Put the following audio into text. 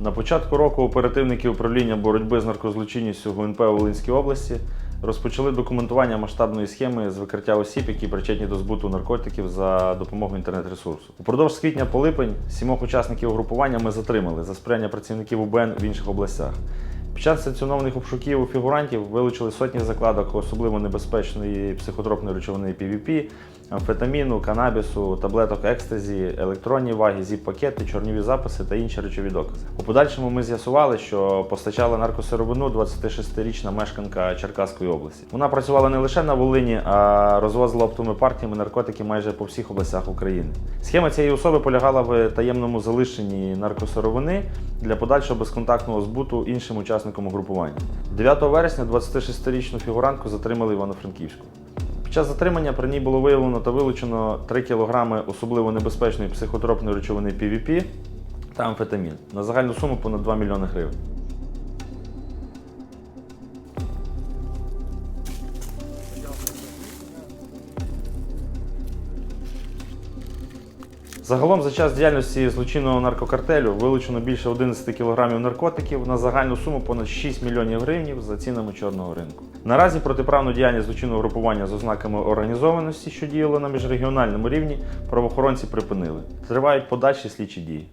На початку року оперативники управління боротьби з наркозлочинністю ГУНП у Волинській області розпочали документування масштабної схеми з викриття осіб, які причетні до збуту наркотиків за допомогою інтернет-ресурсу. Упродовж квітня по липень сімох учасників угрупування ми затримали за сприяння працівників УБН в інших областях. Під час санкціонованих обшуків у фігурантів вилучили сотні закладок особливо небезпечної психотропної речовини PVP, амфетаміну, канабісу, таблеток екстазі, електронні ваги, зіп-пакети, чорніві записи та інші речові докази. У подальшому ми з'ясували, що постачала наркосировину 26-річна мешканка Черкаської області. Вона працювала не лише на Волині, а розвозила оптовими партіями наркотики майже по всіх областях України. Схема цієї особи полягала в таємному залишенні наркосировини для подальшого безконтактного збуту іншим учасникам угрупування. 9 вересня 26-річну фігурантку затримали Івано-Франківську. Час затримання при ній було виявлено та вилучено 3 кг особливо небезпечної психотропної речовини PVP та амфетамін на загальну суму понад 2 мільйони гривень. Загалом за час діяльності злочинного наркокартелю вилучено більше 11 кг наркотиків на загальну суму понад 6 мільйонів гривень за цінами чорного ринку. Наразі протиправну діяльність злочинного групування з ознаками організованості, що діяло на міжрегіональному рівні, правоохоронці припинили. Тривають подальші слідчі дії.